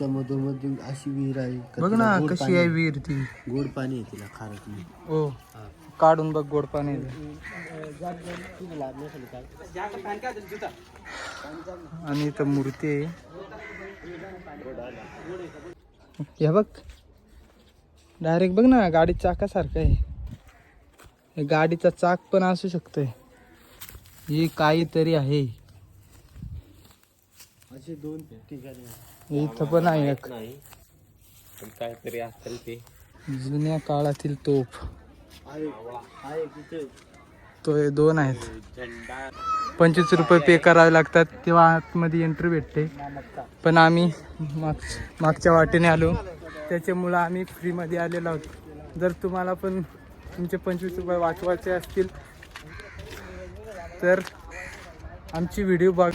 त्या मधून अशी विहीर आहे का बघ तिला ना गोड कशी पाणी आहे विहीर ती. गोड पाणी आहे तिला खारट नाही. हो काढून बघ गोड पाणी आहे. आणि इथं मूर्ती आहे. हे बघ. डायरेक्ट बघ ना गाडी चाकासारखं आहे. हे गाडीचा चाक पण असू शकतोय. हे काहीतरी आहे. असे दोन ठिकाणी आहे. इथं पण आहे एक. नाही. पण काहीतरी असेल ते. जुन्या काळातील तोफ. तो हे दोन आहेत. पंचवीस रुपये पे करावे लागतात तेव्हा आतमध्ये एंट्री भेटते. पण आम्ही माग मागच्या वाटेने आलो. त्याच्यामुळं आम्ही फ्रीमध्ये आलेलो आहोत. जर तुम्हाला पण तुमचे पंचवीस रुपये वाचवायचे असतील तर आमची व्हिडिओ बघ.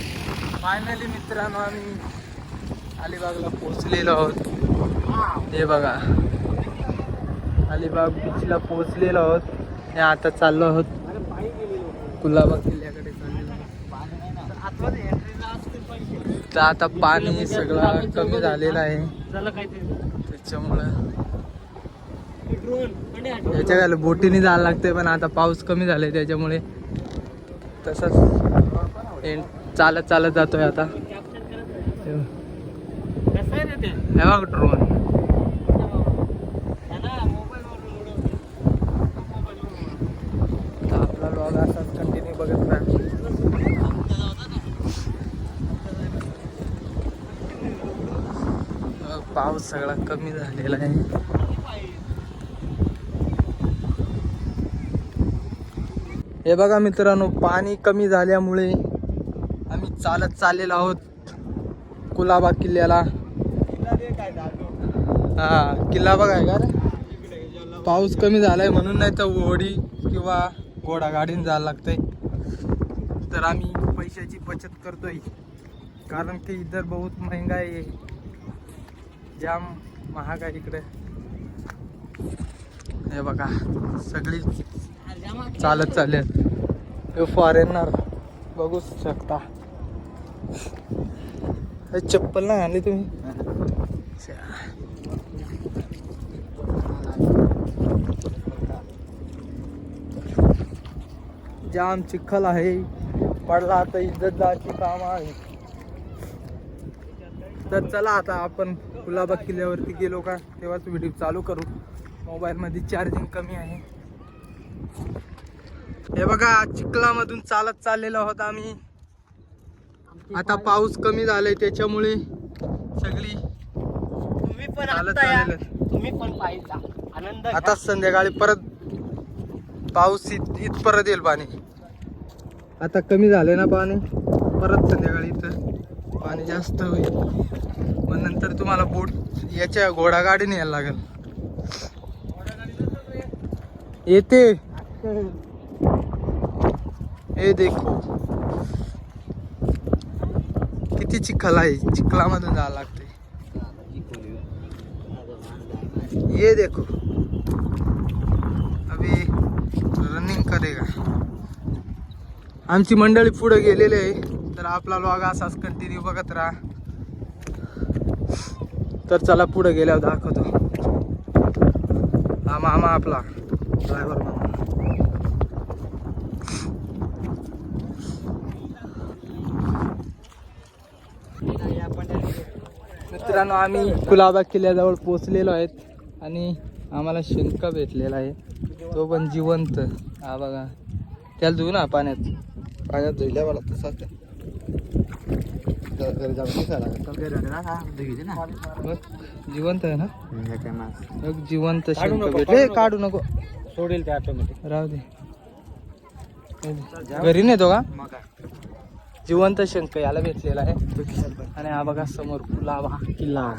फायनली मित्रांनो आम्ही अलिबागला पोचलेलो आहोत. हे बघा. अलिबाग बीचला पोचलेलो आहोत. हे आता चाललो आहोत. कुलाबा किल्ल्याकडे चाललेलो तर आता पाणी सगळं कमी झालेलं आहे. त्याच्यामुळं याच्या काय बोटीने जायला लागते पण आता पाऊस कमी झालाय त्याच्यामुळे तसंच. चालत चालत जातोय आता. हे बघ ड्रोन आपला लॉग असाच कंटिन्यू बघत राहा. पाऊस सगळा कमी झालेला आहे. हे बघा मित्रांनो पाणी कमी झाल्यामुळे आम्ही चालत चाललेलो आहोत कुलाबा किल्ल्याला. हा किल्ला बघाय का रे? पाऊस कमी झालाय म्हणून नाही तर ओढी किंवा घोडा गाडीने जायला लागतंय. तर आम्ही पैशाची बचत करतोय. कारण की इधर बहुत महंगाई आहे. जाम महाग आहे इकडे. हे बघा सगळी चालत चालत हे फॉरेनर बघू शकता. हे चप्पल नाही आणली तुम्ही? जाम चिखल आहे. पडला आता इज्जत जायची काम आहे. तर चला आता आपण कुलाबा किल्ल्यावरती गेलो का? तेव्हाच व्हिडिओ चालू करू. मोबाईलमध्ये चार्जिंग कमी आहे. हे बघा चिखलामधून चालत चाललेलो आहोत आम्ही. आता पाऊस कमी झालाय त्याच्यामुळे सगळी तुम्ही पण चालत. चाललेलं. तुम्ही पण पाहिजे आनंद आता संध्याकाळी परत पाऊस इत इत परत येईल पाणी. आता कमी झाले ना पाणी. परत संध्याकाळी इथं पाणी जास्त होईल. मग नंतर तुम्हाला बोट याच्या घोडा गाडीने यायला लागेल. येते. हे देखो. किती चिखल आहे. चिखलामधून जावं लागते ये देखो. अभी रनिंग करेगा. आमची मंडळी पुढे गेलेली आहे. तर आपला लॉग असाच कंटिन्यू बघत राहा. तर चला पुढे गेल्यावर दाखवतो. हा मामा आपला. ड्रायव्हर मामा. मित्रांनो आम्ही कुलाबा किल्ल्याजवळ पोचलेलो आहेत आणि आम्हाला शंख भेटलेला आहे. तो पण जिवंत. हा बघा. त्याला धुऊ ना पाण्यात. पाण्यात धुईल्या मला तसाच बघ जिवंत आहे ना? जिवंत काढू नको, भेटले काढू काढू नको. सोडेल ते ऑटोमॅटिक राहू दे. घरी नेतो का? जिवंत शंख याला भेटलेला आहे. आणि हा बघा समोर कुलाबा किल्ला.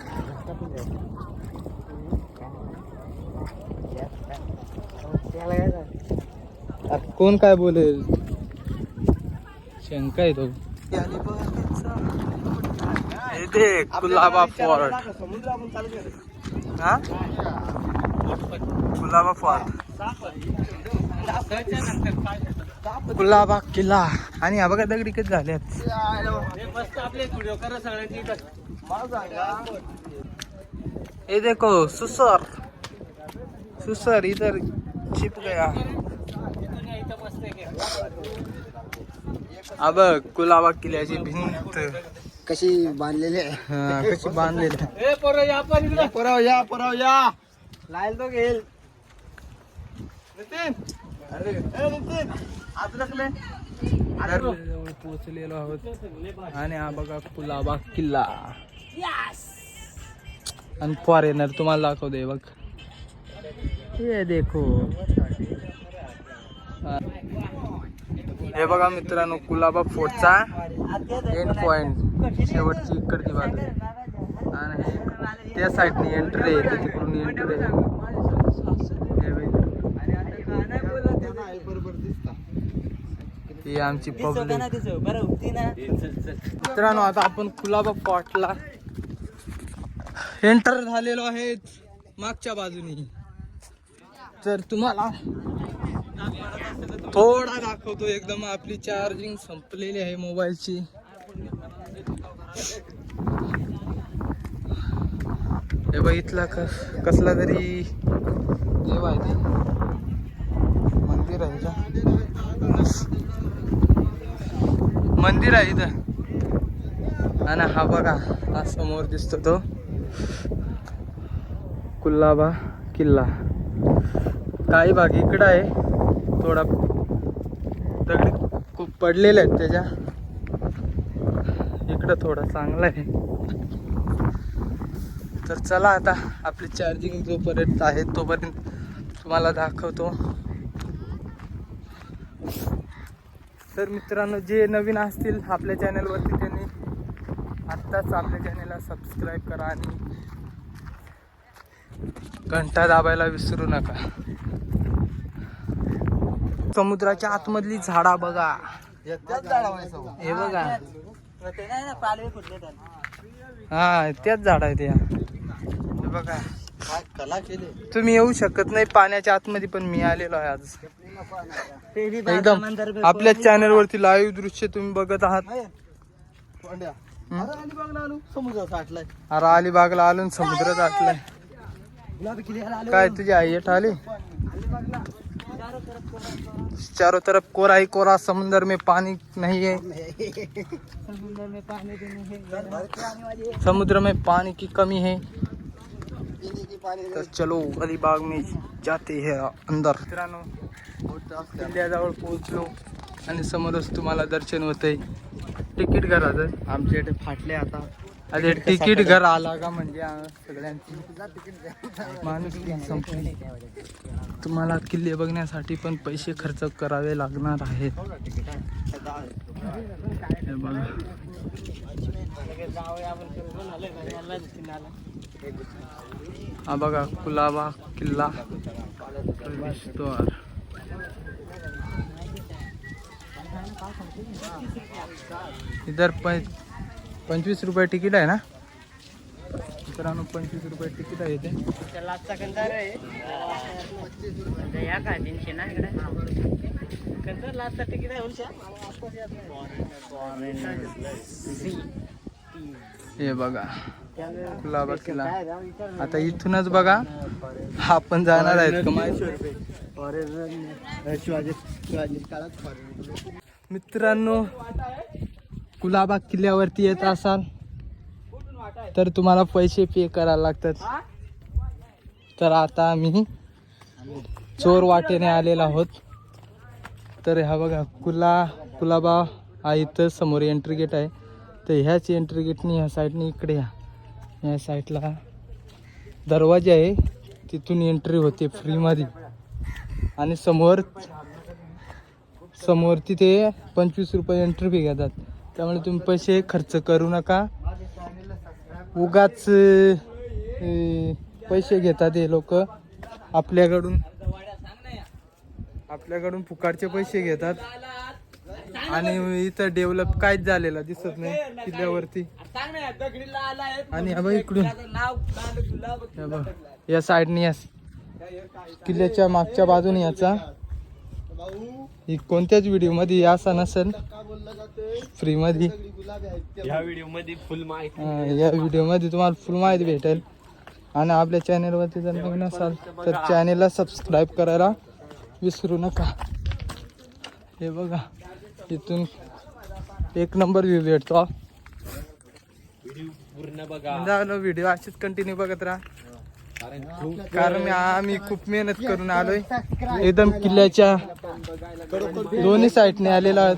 आता कोण काय बोलेल? शंका आहे तो. हे देख कुलाबा फोर्ट हा कुलाबा फोर्ट कुलाबा किल्ला. आणि हा बघा दगडी कधी झाल्यात मस्त ये देखो सुसर. सुसर इधर छिप गया अब कुलाबा किल्ल्याची भिंत. कशी बांधलेली आहे? हा, कशी बांधलेली पोरं या पण इकडे. पोराव या पोराव या. लाईल तो घेईल. नितीन. अरे ए नितीन. आज रखले जवळ पोहोचलेलो आहोत. आणि हा बघा कुलाबा किल्ला. आणि फॉरेनर तुम्हाला दाखवतोय बघ. ये देखो. हे बघा मित्रांनो कुलाबा फोर्टचा एंड पॉइंट शेवटची इकडची बाजू. आणि हे त्या साईडनी एंट्री आहे तिकडून एंट्री आहे. हे आमची पब्लिक. मित्रांनो आता आपण कुलाबा फॉर्टला एंटर झालेलो आहे मागच्या बाजूनी. तर तुम्हाला थोडा दाखवतो एकदम आपली चार्जिंग संपलेली आहे मोबाईलची हे बघितला कस कसला तरी देव आहे ते. मंदिर आहे का मंदिर आहे इथं. आणि हा बघा हा समोर दिसतो तो. कुल्लाबा किल्ला. काही भाग इकडं आहे. थोडा दगडी खूप पडलेले आहेत त्याच्या. इकडं थोडा चांगला आहे. तर चला आता आपली चार्जिंग जोपर्यंत आहे तोपर्यंत तुम्हाला दाखवतो. तर मित्रांनो जे नवीन असतील आपल्या चॅनलवरती त्यांनी आत्ताच आपल्या चॅनलला सबस्क्राईब करा आणि घंटा दाबायला विसरू नका. समुद्राच्या आतमधली झाडा बघा. हे. बघा. हा त्याच झाड आहेत या. हे बघा कला केली. तुम्ही येऊ शकत नाही पाण्याच्या आतमध्ये पण मी आलेलो आहे आज. एकदम. आपल्या चॅनल वरती लाईव्ह दृश्य तुम्ही बघत आहात. अरे अलिबागला आलो. समुद्र समुद्रात आटलाय काय तुझी आई येत आली? अलिबागला. चारों तरफ कोरा ही कोरा समुंदर में पानी नहीं है। समुद्र में पानी भी नहीं है। समुद्र में पानी की कमी है। तर चलो अलिबाग में जाते हैं अंदर। मित्रांनो किल्ल्याजवळ पोहोचलो आणि समोरच तुम्हाला दर्शन होतंय. तिकीट घराचं आमच्या इथे फाटले आता. अरे तिकीट घर आला का म्हणजे सगळ्यांची? माणूस संपली तुम्हाला किल्ले बघण्यासाठी पण पैसे खर्च करावे लागणार आहेत. हे बघा. कुलाबा किल्ला इधर प पंचवीस रुपये तिकीट आहे ना? मित्रांनो पंचवीस रुपये तिकीट आहे आहे. उलशा हे बघा कुलाबा किल्ला. आता इथूनच बघा आपण जाणार आहेत. मित्रांनो कुलाबा किल्ल्यावरती येत असाल तर तुम्हाला पैसे पे करायला लागतात. तर आता आम्ही चोर वाटेने आलेलो आहोत. तर हा बघा कुला कुलाबा हा इथं समोर एंट्री गेट आहे. तर ह्याच एंट्री गेटनी ह्या साईडनी इकडे या. ह्या साईडला दरवाजा आहे. तिथून एंट्री होते फ्रीमध्ये आणि समोर समोर तिथे पंचवीस रुपये एंट्री फी घेतात. त्यामुळे तुम्ही पैसे खर्च करू नका. उगाच पैसे घेतात हे लोक. आपल्याकडून आपल्याकडून पुकारचे पैसे घेतात. आणि इथं डेव्हलप काहीच झालेला दिसत नाही किल्ल्यावरती. आणि हा इकडून. या साइडनी या किल्ल्याच्या मागच्या बाजूने याचा. ही कोणत्याच व्हिडिओमध्ये असा नसेल. फ्रीमध्ये. या व्हिडिओमध्ये फुल माहिती या व्हिडिओमध्ये तुम्हाला फुल माहिती भेटेल. आणि आपल्या चॅनेलवरती जर नवीन असाल तर चॅनेलला सबस्क्राईब करायला विसरू नका. हे बघा इथून एक नंबर व्ह्यू भेटतो व्हिडिओ पूर्ण बघा. झालं व्हिडिओ अशीच कंटिन्यू बघत राहा. कारण आम्ही खूप मेहनत करून आलोय. एकदम किल्ल्याच्या दोन्ही साईडने आलेला आहोत.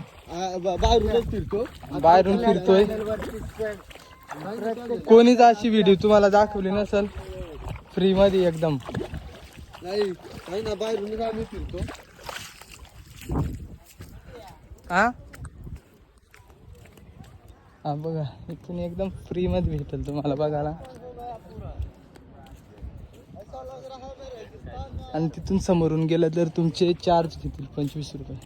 बाहेरूनच फिरतो बाहेरून फिरतोय. कोणीच अशी व्हिडिओ तुम्हाला दाखवली नसेल फ्री मध्ये एकदम. नाही ना बाहेरून आम्ही फिरतो हा? हा बघा इथून एकदम फ्री मध्ये भेटेल तुम्हाला बघायला. आणि तिथून समोरून गेलं तर तुमचे चार्ज घेतील पंचवीस रुपये.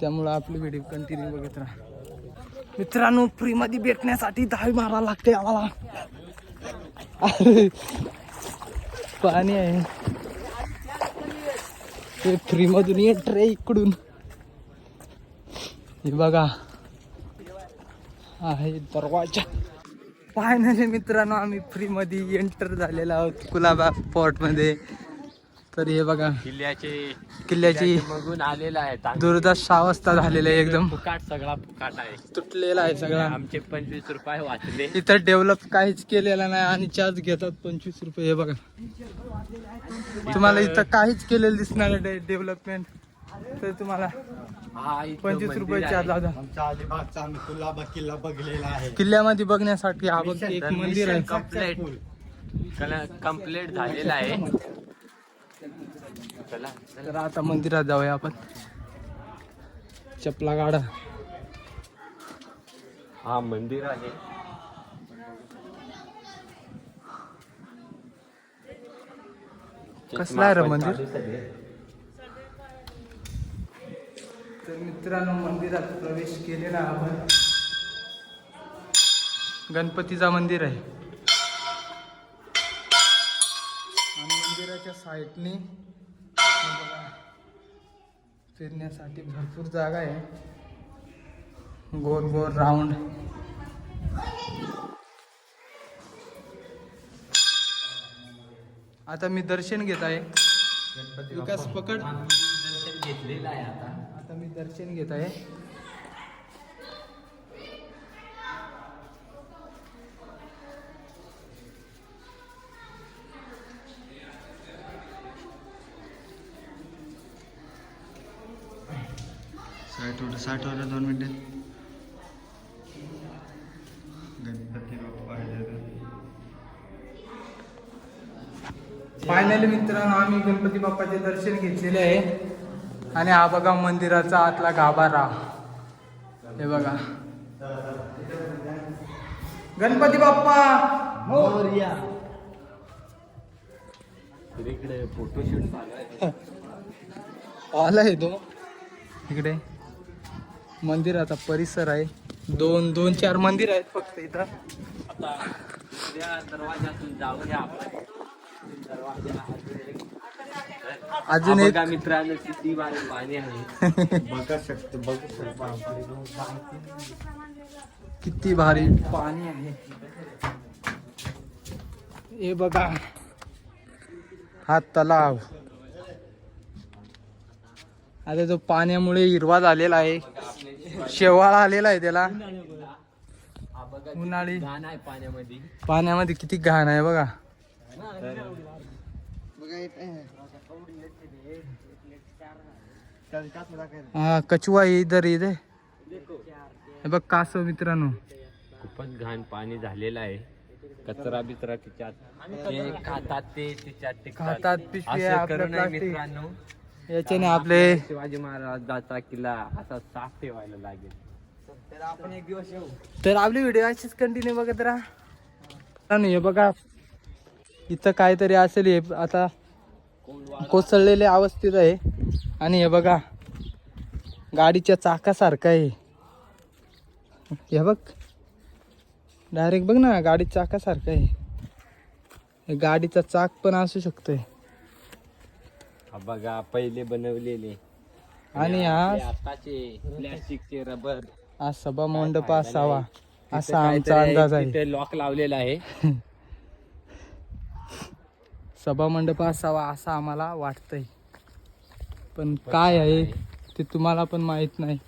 त्यामुळं आपली व्हिडिओ कंटिन्यू बघत राहा. मित्रांनो फ्रीमध्ये भेटण्यासाठी दहावी मारा लागते आम्हाला. अरे पाणी आहे. ते फ्रीमधून ये ट्रे इकडून. हे बघा. आहे दरवाजा. फायनली मित्रांनो आम्ही फ्रीमध्ये एंटर झालेलो आहोत कुलाबा पॉर्टमध्ये तर हे बघा. किल्ल्याचे किल्ल्याची बघून आलेला आहे. दुर्दशा अवस्था झालेली आहे एकदम. फुकाट सगळा फुकाट आहे. तुटलेला आहे सगळा. आमचे पंचवीस रुपये वाचले. इथं डेव्हलप काहीच केलेलं नाही आणि चार्ज घेतात पंचवीस रुपये. हे बघा. तुम्हाला इथं काहीच केलेलं दिसणार डेव्हलपमेंट. तर तुम्हाला हा पंचवीस रुपये. चार्ज किल्ला बघलेला आहे. किल्ल्यामध्ये बघण्यासाठी हा बघ एक मंदिर आहे. चला कंप्लीट झालेला आहे. चला. तर आता मंदिरात जाऊया आपण. चपला गाडा हा मंदिर आहे. कसलं आहे रे मंदिर? तर मित्रांनो मंदिरात प्रवेश केलेला आपण. गणपतीचा मंदिर आहे. आणि मंदिराच्या साईडने फिरण्यासाठी भरपूर जागा आहे. गोल गोल राऊंड. आता मी दर्शन घेत आहे. विकास पकड. दर्शन घेतलेलं आहे आता. आता मी दर्शन घेत आहे. साठ वर दोन मिनिटं. गणपती बाप्पा फायनली मित्रांनो आम्ही गणपती बाप्पाचे दर्शन घेतलेले आहे. आणि हा बघा मंदिराचा आतला गाभारा हे बघा. गणपती बाप्पा! इकडे फोटोशूट चालू आहे आलाय तो. इकडे. मंदिराचा परिसर आहे. दोन दोन चार मंदिर आहेत फक्त इथं. आता त्या दरवाजातून जाऊया आपण. दरवाजा अजून एक मित्रांनो किती पाणी आहे. बघा शकतो बघू शकतो किती भारी. पाणी आहे. हे बघा. हा तलाव. आता तो पाण्यामुळे हिरवा झालेला आहे. शेवाळ आलेला आहे त्याला. उन्हाळी. पाण्यामध्ये पाण्यामध्ये किती घाण आहे बघा. हा आहे इधर इथे हे बघ कासव मित्रांनो. खूपच घाण पाणी झालेलं आहे. कचरा बिचरा तिच्यात. खातात ते तिच्यात. खातात. मित्रांनो. याच्याने आपले शिवाजी महाराजाचा किल्ला असा साफ ठेवायला लागेल. तर आपली व्हिडिओ अशीच कंटिन्यू बघत राहा. आणि हे बघा. इथं काहीतरी असेल हे आता कोसळलेल्या अवस्थेत आहे. आणि हे बघा गाडीच्या चाकासारखं आहे. हे बघ. डायरेक्ट बघ ना गाडी चाकासारखं आहे. हे गाडीचा चाक पण असू शकतोय. हा बघा पहिले बनवलेले. आणि हा आताचे प्लॅस्टिकचे रबर. हा सभा मंडप असावा असा आमचा अंदाज आहे. लॉक लावलेला आहे. सभा मंडप असावा असं आम्हाला वाटतंय. पण काय आहे ते तुम्हाला पण माहीत नाही.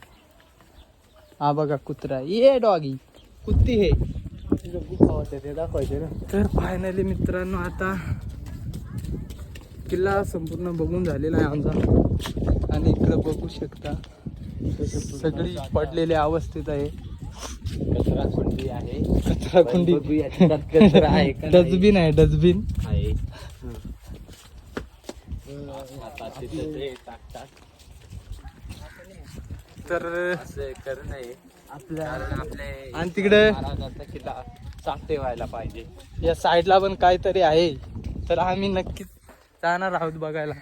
हा बघा कुत्रा. ये डॉगी. कुत्ती हे. तर फायनली मित्रांनो आता किल्ला संपूर्ण बघून झालेला आहे आमचा. आणि इकडं बघू शकता सगळी पडलेल्या अवस्थेत आहे. कचरा कुंडी आहे कचरा कुंडी कचरा आहे. डस्टबिन आहे डस्टबिन. आहे. तर आपल्या आणि तिकडे किल्ला साफ ठेवायला पाहिजे. या साईडला पण काहीतरी आहे. तर आम्ही नक्कीच जाणार आहोत बघायला.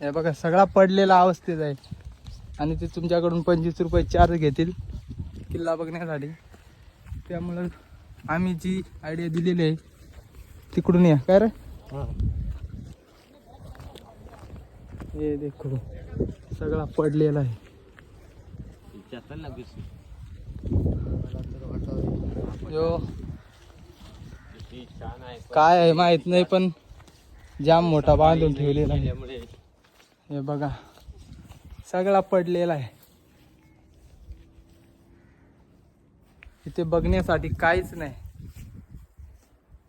हे बघा सगळा पडलेला अवस्थेत आहे. आणि ते तुमच्याकडून पंचवीस रुपये चार्ज घेतील किल्ला बघण्यासाठी. त्यामुळं आम्ही जी आयडिया दिलेली आहे तिकडून या. काय रे? हे. देखो सगळा पडलेला आहे. यो. काय आहे माहीत नाही पण जाम मोठा बांधून ठेवलेला आहे. हे बघा सगळा पडलेला आहे. इथे बघण्यासाठी काहीच नाही.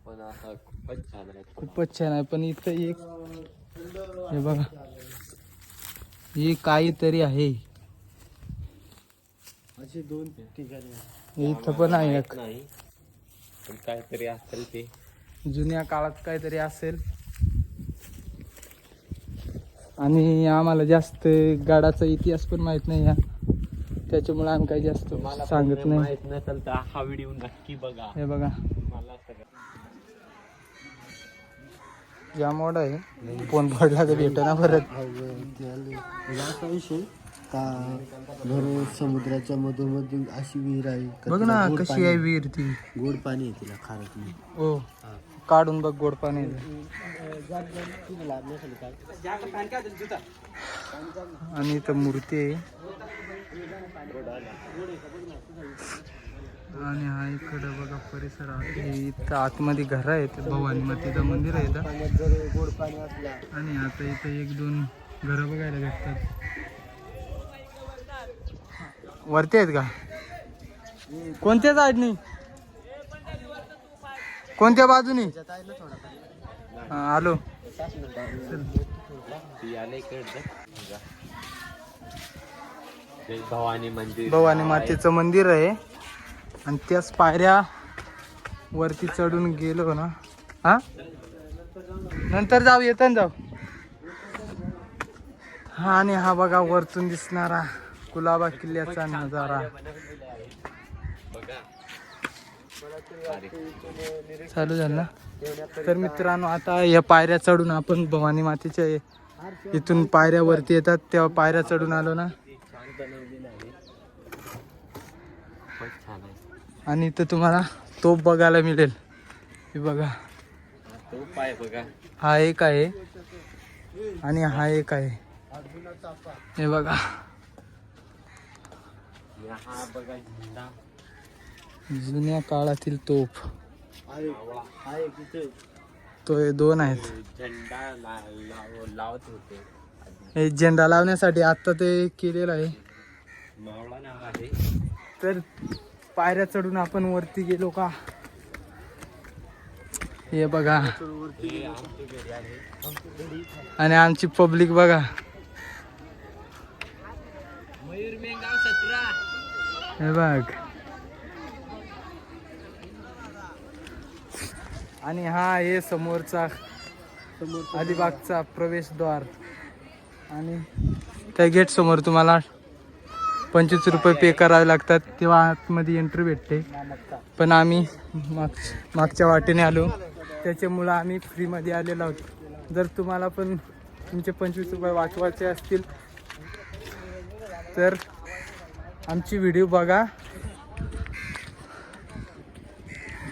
पण आता खूपच छान आहे. खूपच छान आहे पण इथं एक हे बघा हे काहीतरी आहे. असे दोन ठिकाणी इथं पण आहे एक. नाही. पण काहीतरी असेल ते. जुन्या काळात काहीतरी असेल. आणि आम्हाला जास्त गडाचा इतिहास पण माहीत नाही या त्याच्यामुळे आम्ही काही जास्त तुम्हाला सांगत नाही. माहीत नसेल तर हा व्हिडिओ नक्की बघा. हे बघा. मला सगळं जाम मोठा आहे. फोन पडला तर भेट ना परत असा विषय? का? भर समुद्राच्या मधोमध अशी विहीर आहे. का बघ तिला ना गोड कशी पाणी- आहे विहीर ती. गोड पाणी आहे तिला खारट नाही. ओ काढून बघ गोड पाणी आहे. आणि इथं मूर्ती आहे. आणि हा इकडं बघा परिसर आहे. हे इथं आतमध्ये घर आहेत भवानी मातेचं मंदिर आहे इथं. पाण्यात जर गोड पाणी असला. आणि आता इथं एक दोन घरं बघायला भेटतात. वरती आहेत का? कोणत्या साईडनी कोणत्या बाजूनी? हॅलो आलो. भवानी मंदिर भवानी मातेचं मंदिर आहे. आणि त्याच पायऱ्या वरती चढून गेलो ना. हा? नंतर जाऊ येताना जाऊ. हा आणि हा बघा वरतून दिसणारा कुलाबा किल्ल्याचा नजारा. चालू झालं तर मित्रांनो आता या पायऱ्या चढून आपण भवानी मातेच्या इथून पायऱ्या वरती येतात. तेव्हा पायऱ्या चढून आलो ना? आणि इथं तुम्हाला तोप बघायला मिळेल. हे बघा. हा एक आहे. आणि हा एक आहे. हे बघा. हा बघा झेंडा जुन्या काळातील तोफ. तो हे दोन आहेत. झेंडा लावत होते. हे झेंडा लावण्यासाठी आता ते केलेलं आहे. तर पायऱ्या चढून आपण वरती गेलो का? हे बघा. आणि आमची पब्लिक बघा. हे बघ. आणि हा आहे समोरचा अलिबागचा प्रवेशद्वार. आणि त्या गेट समोर तुम्हाला पंचवीस रुपये पे करावे लागतात. तेव्हा आतमध्ये एंट्री भेटते. पण आम्ही माग मागच्या वाटेने आलो. त्याच्यामुळं आम्ही फ्रीमध्ये आलेलो आहोत. जर तुम्हाला पण तुमचे पंचवीस रुपये वाचवायचे असतील तर आमची व्हिडिओ बघा.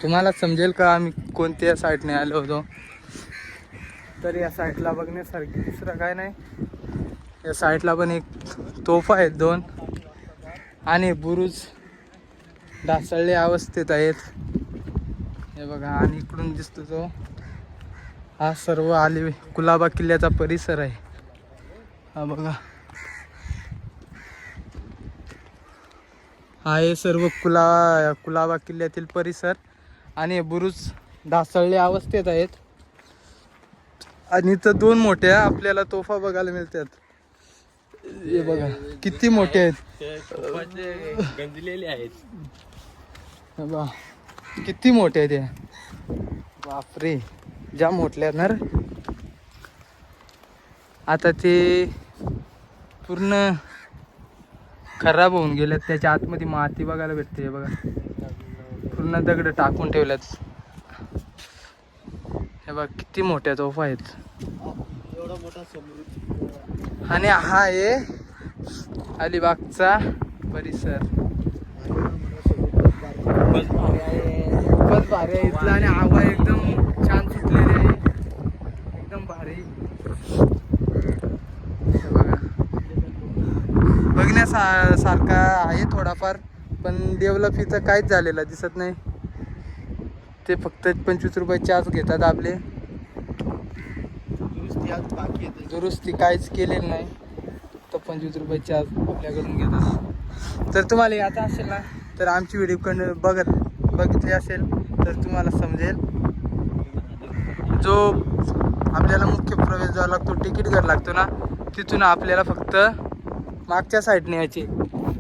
तुम्हाला समजेल का आम्ही कोणत्या साईडने आलो होतो? तर या साईडला बघण्यासारखी दुसरं काय नाही. या साईडला पण एक तोफा आहेत दोन. आणि बुरुज ढासळले अवस्थेत आहेत. हे बघा आणि इकडून दिसतो तो. हा सर्व आले कुलाबा किल्ल्याचा परिसर आहे. हा बघा. हा हे सर्व कुला कुलाबा किल्ल्यातील परिसर आणि बुरुज ढासळले अवस्थेत आहेत. आणि इथं दोन मोठ्या आपल्याला तोफा बघायला मिळतात. हे बघा किती मोठे आहेत. गंजलेले आहेत बा किती मोठे आहेत हे. बापरे जाम मोठले आहेत ना आता ते पूर्ण खराब होऊन गेलेत त्याच्या आतमध्ये माती बघायला भेटते बघा. पूर्ण दगड टाकून ठेवल्यात. हे बघा किती मोठ्या तोफा आहेत. एवढा मोठा समुद्र आणि हा आहे अलिबागचा परिसर. खूपच भारी आहे इथला आणि हवा एकदम छान सुटलेली आहे एकदम भारी हे बघा बघण्यासा सारखा आहे थोडाफार पण डेव्हलप इथं काहीच झालेलं दिसत नाही. ते फक्त पंचवीस रुपये चार्ज घेतात आपले. दुरुस्ती आज बाकी येते दुरुस्ती काहीच केलेली नाही. तर पंचवीस रुपये चार्ज आपल्याकडून घेतात. तर तुम्हाला यायचं असेल ना तर आमची व्हिडिओ बघत बघितली असेल तर तुम्हाला समजेल. जो आपल्याला मुख्य प्रवेश जो लागतो तिकीट घर लागतो ना तिथून आपल्याला फक्त मागच्या साईडने यायचे.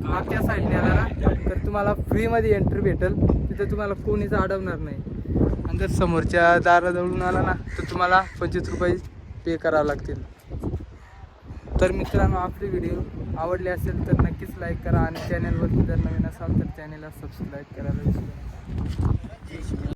मागच्या साईडने आला ना तर तुम्हाला फ्रीमध्ये एंट्री भेटेल. तिथं तुम्हाला कोणीच अडवणार नाही. आणि जर समोरच्या दाराजवळून आला ना तर तुम्हाला पंचवीस रुपये पे करावं लागतील. तर मित्रांनो आपली व्हिडिओ आवडली असेल तर नक्कीच लाईक करा आणि चॅनलवरती जर नवीन असाल तर चॅनलला सबस्क्राईब करायला विसरू